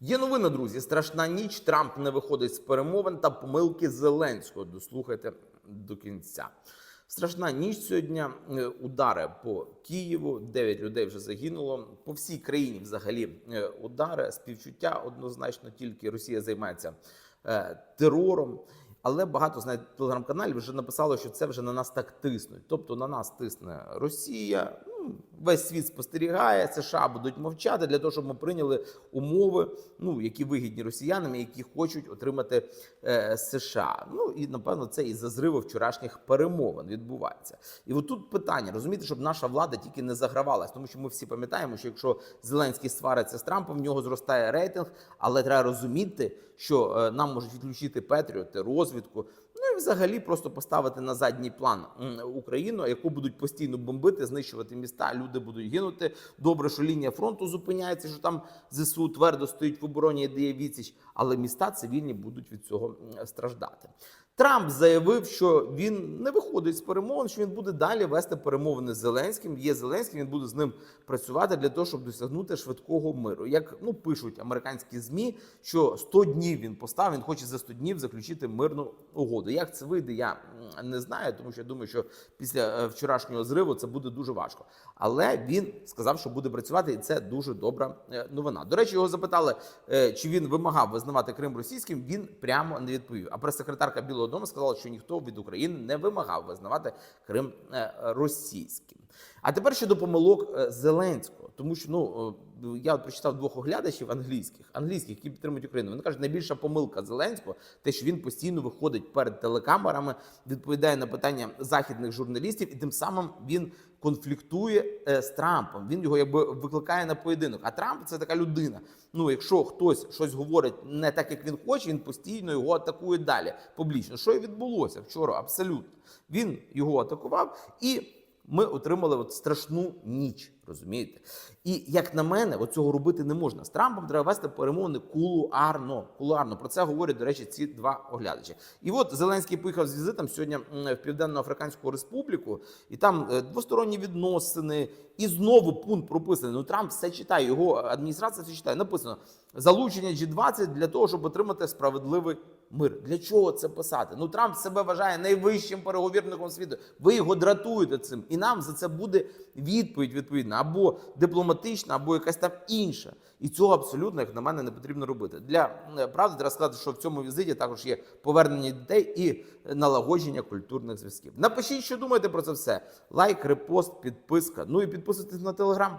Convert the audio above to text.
Є новина, друзі. Страшна ніч. Трамп не виходить з перемовин та помилки Зеленського. Дослухайте до кінця. Страшна ніч сьогодні. Е, Удари по Києву. Дев'ять людей вже загинуло. По всій країні взагалі е, удари, співчуття однозначно. Тільки Росія займається е, терором. Але багато знаєте, телеграм-каналів вже написало, що це вже на нас так тиснуть. Тобто на нас тисне Росія. Весь світ спостерігає, США будуть мовчати для того, щоб ми прийняли умови, ну які вигідні росіянам, які хочуть отримати е, США. Ну і напевно це і за зриву вчорашніх перемовин відбувається. І отут питання розумієте, щоб наша влада тільки не загравалась, тому що ми всі пам'ятаємо, що якщо Зеленський свариться з Трампом, в нього зростає рейтинг, але треба розуміти, що е, нам можуть відключити Петріоти, розвідку. І взагалі просто поставити на задній план Україну, яку будуть постійно бомбити, знищувати міста. Люди будуть гинути. Добре, що лінія фронту зупиняється, що там ЗСУ твердо стоїть в обороні і дає відсіч, але міста цивільні будуть від цього страждати. Трамп заявив, що він не виходить з перемовин, що він буде далі вести перемовини з Зеленським. Є Зеленський, він буде з ним працювати для того, щоб досягнути швидкого миру. Як ну пишуть американські змі, що 100 днів він постав, він хоче за 100 днів заключити мирну угоду. Як це вийде, я не знаю, тому що я думаю, що після е, вчорашнього зриву це буде дуже важко. Але він сказав, що буде працювати, і це дуже добра е, новина. До речі, його запитали, е, чи він вимагав визнавати Крим російським. Він прямо не відповів. А прес-секретарка Білого Дому сказала, що ніхто від України не вимагав визнавати Крим е, російським. А тепер щодо помилок е, Зеленського, тому що ну е, я от прочитав двох оглядачів англійських, англійських, які підтримують Україну. Вони кажуть, найбільша помилка Зеленського, те, що він постійно виходить перед телекамерами, відповідає на питання західних журналістів, і тим самим він конфліктує е, з Трампом. Він його якби викликає на поєдинок. А Трамп це така людина. Ну, якщо хтось щось говорить не так, як він хоче, він постійно його атакує далі публічно. Що і відбулося вчора? Абсолютно він його атакував і. Ми отримали от страшну ніч, розумієте? І як на мене, от цього робити не можна. З Трампом треба вести перемовини кулуарно. Кулуарно про це говорять, до речі, ці два оглядачі. І от Зеленський поїхав з візитом сьогодні в Південно-Африканську Республіку, і там е, двосторонні відносини, і знову пункт прописаний. Ну Трамп все читає, його адміністрація все читає. Написано залучення G20 для того, щоб отримати справедливий мир. Для чого це писати? Ну Трамп себе вважає найвищим переговірником світу. Ви його дратуєте цим, і нам за це буде відповідь відповідна або дипломатична, або якась там інша. І цього абсолютно, як на мене, не потрібно робити. Для е, правди треба сказати, що в цьому візиті також є повернення дітей і налагодження культурних зв'язків. Напишіть, що думаєте про це все. Лайк, репост, підписка. Ну і підписуйтесь на телеграм.